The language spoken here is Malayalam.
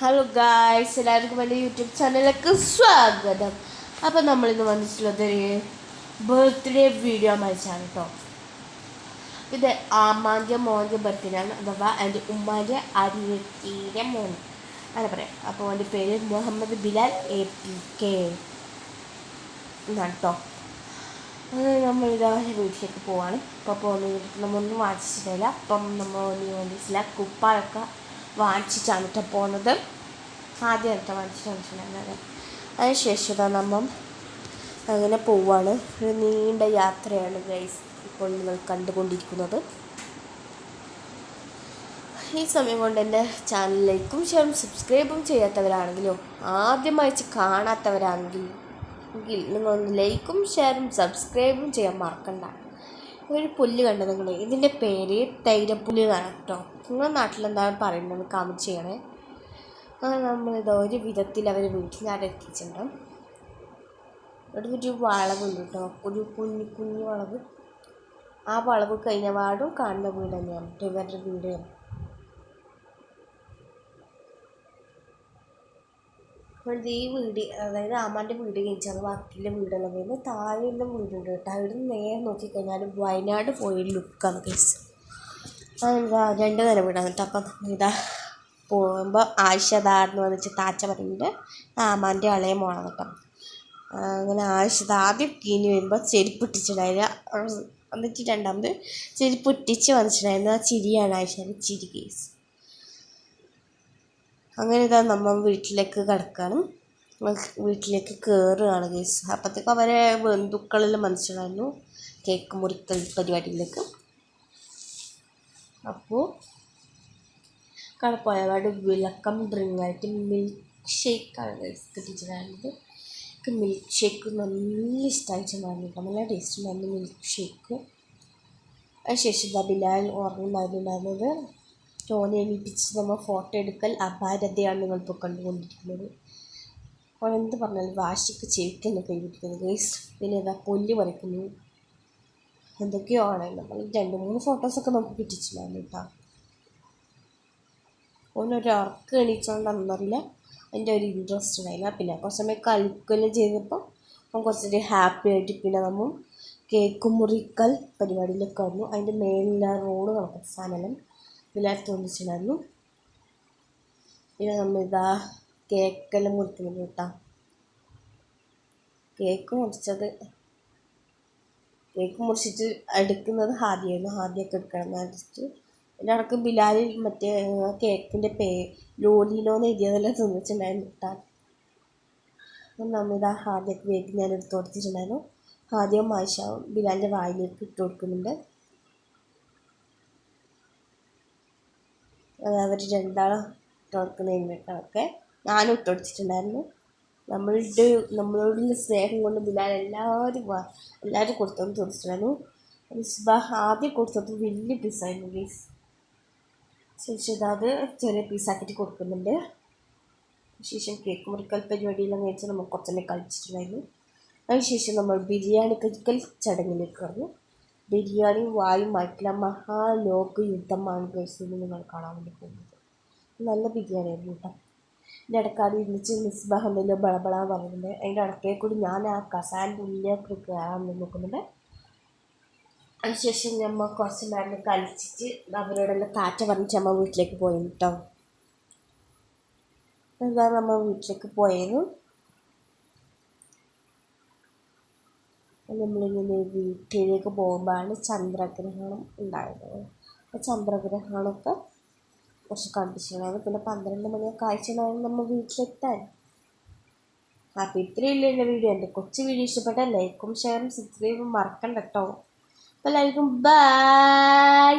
ഹലോ ഗായ്സ് എല്ലാവർക്കും എന്റെ യൂട്യൂബ് ചാനലിലേക്ക് സ്വാഗതം. അപ്പോൾ നമ്മളിന്ന് വന്നിട്ടുള്ളത് ഒരു ബർത്ത്ഡേ വീഡിയോ മരിച്ചാണ് കേട്ടോ ഇത് ആമാന്റെ മോന്റെ ബർത്ത്ഡേ ആണ് അഥവാ എന്റെ ഉമ്മാന്റെ അനിയത്തിയുടെ മോൻ. അങ്ങനെ പറയാം. അപ്പോൾ എന്റെ പേര് Muhammad Bilal A P K എന്നാണ് കേട്ടോ നമ്മൾ നമ്മളിതാ വീട്ടിലേക്ക് പോവാണ്. അപ്പോൾ പോകുന്ന നമ്മളൊന്നും വാങ്ങിച്ചിട്ടില്ല. അപ്പം നമ്മൾ ഒന്നും വേണ്ടിയിട്ടില്ല കുപ്പായൊക്കെ വാങ്ങിച്ചിട്ടാണ് കേട്ടോ പോകുന്നത് ആദ്യം കേട്ടോ വാങ്ങിച്ചിട്ടാണ് മനസ്സിലാകുന്നത് അതിനുശേഷം ഇതാ നമ്മൾ അങ്ങനെ പോവാണ്. ഒരു നീണ്ട യാത്രയാണ് ഗൈസ് ഇപ്പോൾ നിങ്ങൾ കണ്ടുകൊണ്ടിരിക്കുന്നത്. ഈ സമയം കൊണ്ട് എന്റെ ചാനൽ ലൈക്കും ഷെയറും സബ്സ്ക്രൈബും ചെയ്യാത്തവരാണെങ്കിലോ ആദ്യമായിട്ട് കാണാത്തവരാണെങ്കിൽ എങ്കിൽ നിങ്ങളൊന്ന് ലൈക്കും ഷെയറും സബ്സ്ക്രൈബും ചെയ്യാൻ മറക്കണ്ട. ഒരു പുല്ല് കണ്ടു നിങ്ങൾ ഇതിന്റെ പേര് തൈരപ്പുല്ല് എന്നാണ് കേട്ടോ. നിങ്ങളുടെ നാട്ടിലെന്താണ് പറയുന്നത്? കമന്റ് ചെയ്യണേ. അങ്ങനെ നമ്മളിത് ഒരു വിധത്തിൽ അവർ നിന്ന് എത്തിച്ചിട്ടുണ്ട് ഇവിടെ ഒരു വളവുണ്ട് കേട്ടോ. ഒരു കുഞ്ഞു കുഞ്ഞു വളവ്. ആ വളവ് കഴിഞ്ഞ പാടും കാണുന്ന വീട് തന്നെയാണ് ഇവരുടെ വീട് അപ്പോഴത്തെ ഈ വീട് അതായത് അമ്മാന്റെ വീട് കഴിഞ്ഞാൽ ബാക്കിയുള്ള വീടെല്ലാം വരുന്നത് താഴെയുള്ള വീടുണ്ട് കേട്ടോ. അവിടെ നിന്ന് നേരെ നോക്കിക്കഴിഞ്ഞാൽ വയനാട് പോയ ലുക്കാണ് കേസ് അതെന്താ? രണ്ട് നില വീടാണ് കേട്ടോ. അപ്പം ഇതാ പോകുമ്പോൾ ആയിഷദാന്ന് വന്നിട്ട് താച്ച പറയുന്നത് ആമാന്റെ ഇളയ മോളാണ് കേട്ടോ. അങ്ങനെ ആയിഷത ആദ്യം കീഞ്ഞ് വരുമ്പോൾ ചെരുപ്പ് എന്നിട്ട് രണ്ടാമത് ചെരുപ്പ് ഇട്ടിച്ച് വന്നിട്ടുണ്ടായിരുന്നു ആ ചിരിയാണ് ആയിഷയുടെ ചിരി കേസ് അങ്ങനെ ഇതാ നമ്മൾ വീട്ടിലേക്ക് കിടക്കുകയാണ് വീട്ടിലേക്ക് കയറുകയാണ് കേസ് അപ്പോഴത്തേക്കും അവരെ ബന്ധുക്കളെല്ലാം മനസ്സിലായിരുന്നു കേക്ക് മുറിക്കൽ പരിപാടിയിലേക്ക്. അപ്പോൾ കടപ്പോയപാട് വിളക്കം ഡ്രിങ്കായിട്ട് മിൽക്ക് ഷേക്കാണ് ഗൈസ് കിട്ടിയിട്ടുണ്ടായിരുന്നത് എനിക്ക് മിൽക്ക് ഷേക്ക് നല്ല ഇഷ്ടമായിട്ടുണ്ടായിരുന്നു നല്ല ടേസ്റ്റ് ഉണ്ടായിരുന്നു മിൽക്ക് ഷേക്ക് അതിനുശേഷം ഇതാ ബിലാൽ എണീപ്പിച്ച് നമ്മൾ ഫോട്ടോ എടുക്കൽ അപാരതയാണ് നിങ്ങളിപ്പോൾ കണ്ടുകൊണ്ടിരിക്കുന്നത്. അപ്പോൾ എന്ത് പറഞ്ഞാലും വാശിക്ക് ചെവിക്കന്നെ കൈവിട്ടിരിക്കുന്നു ഗൈസ് പിന്നെ ഇതാ പൊല്ല് പറിക്കുന്നു. എന്തൊക്കെയോ ആണ്. നമ്മൾ രണ്ട് മൂന്ന് ഫോട്ടോസൊക്കെ നമുക്ക് കിട്ടിച്ചിട്ടുണ്ടായിരുന്നു കേട്ടോ. ഓനൊരു അർക്ക് എണീച്ചോണ്ടെന്നറിയില്ല അതിന്റെ ഒരു ഇൻട്രസ്റ്റ് ഉണ്ടായില്ല. പിന്നെ കുറച്ച് സമയം കളിക്കുകയെല്ലാം ചെയ്തപ്പോൾ അവൻ കുറച്ചൊരു ഹാപ്പി ആയിട്ട് പിന്നെ നമ്മൾ കേക്ക് മുറിക്കൽ പരിപാടിയിലൊക്കെ വന്നു അതിന്റെ മേലിലെ റോഡ് നടക്കുന്ന സാധനം. ഇതിലായിട്ട് തോന്നിച്ചിട്ടുണ്ടായിരുന്നു പിന്നെ നമ്മളിതാ കേക്കെല്ലാം മുറിക്കുന്നത് കേട്ടോ. കേക്ക് മുറിച്ചത് കേക്ക് മുറിച്ചിട്ട് എടുക്കുന്നത് ഹാദിയായിരുന്നു. ഹാദിയൊക്കെ എടുക്കണം എന്ന് എന്റെ ഇടയ്ക്ക് ബിലാലിൽ മറ്റേ കേക്കിന്റെ പേ ലോലിനോന്ന് എഴുതിയതെല്ലാം തിന്നിട്ടുണ്ടായിരുന്നു കേട്ടോ. നമ്മളിതാ ഹാദിയൊക്കെ വേഗം ഞാൻ എടുത്ത് കൊടുത്തിട്ടുണ്ടായിരുന്നു. ഹാദ്യവും മാഷാവും ബിലാലിന്റെ വായിലേക്ക് ഇട്ട് കൊടുക്കുന്നുണ്ട്. അവർ രണ്ടാളും ഇട്ട് കൊടുക്കുന്നതിനൊക്കെ ഞാനും ഇട്ട് കൊടുത്തിട്ടുണ്ടായിരുന്നു. നമ്മളുടെ നമ്മളോടുള്ള സ്നേഹം കൊണ്ട് ബിലാൽ എല്ലാവരും എല്ലാവരും കൊടുത്തെന്ന് ചോദിച്ചിട്ടുണ്ടായിരുന്നു മിസ്ബാഹ് ആദ്യം കൊടുത്തത് വലിയ പീസായിരുന്നു ഗീസ് ശേഷം അത് ചെറിയ പീസാക്കിയിട്ട് കൊടുക്കുന്നുണ്ട്. ശേഷം കേക്ക് മുറിക്കൽ പരിപാടിയെല്ലാം കഴിച്ച് നമ്മൾ കുറച്ചെല്ലാം കളിച്ചിട്ടുണ്ടായിരുന്നു. അതിനുശേഷം നമ്മൾ ബിരിയാണി കഴിക്കൽ ചടങ്ങിലേക്ക് കടന്നു. ബിരിയാണി വായുമായിട്ടുള്ള മഹാലോക യുദ്ധമാണ് ഗൈസിൽ നിങ്ങൾ കാണാൻ വേണ്ടി പോകുന്നത്. നല്ല ബിരിയാണി ആയിരുന്നു കേട്ടോ. എന്റെ ഇടക്കാട് ഇരുന്നിച്ച് മിസ് ബഹമ്മദ് ബളബള പറയുന്നുണ്ട് അതിന്റെ ഇടയ്ക്കേ കൂടി ഞാൻ ആ കസാന്റെ ഉള്ളിലേക്ക് കയറാൻ നോക്കുന്നുണ്ട് അതിനുശേഷം നമ്മൾ കുറച്ച് നേരം കളിച്ചിട്ട് അവരോടെല്ലാം കാറ്റ പറഞ്ഞിട്ട് നമ്മൾ വീട്ടിലേക്ക് പോയി കേട്ടോ. എന്താ നമ്മൾ വീട്ടിലേക്ക് പോയിരുന്നു നമ്മളിങ്ങനെ വീട്ടിലേക്ക് പോകുമ്പോഴാണ് ചന്ദ്രഗ്രഹണം ഉണ്ടായത്. അപ്പോൾ ചന്ദ്രഗ്രഹണമൊക്കെ കുറച്ച് കണ്ടിട്ടുണ്ടായിരുന്നു. പിന്നെ പന്ത്രണ്ട് മണിയൊക്കെ ആഴ്ചയിലായിരുന്നു നമ്മൾ വീട്ടിലെത്താൻ. അപ്പോൾ ഇത്രയില്ല എന്റെ വീഡിയോ. എന്റെ കൊച്ചു വീഡിയോ ഇഷ്ടപ്പെട്ട ലൈക്കും ഷെയറും സബ്സ്ക്രൈബും മറക്കണ്ട കേട്ടോ. അപ്പോൾ എല്ലാവർക്കും ബൈ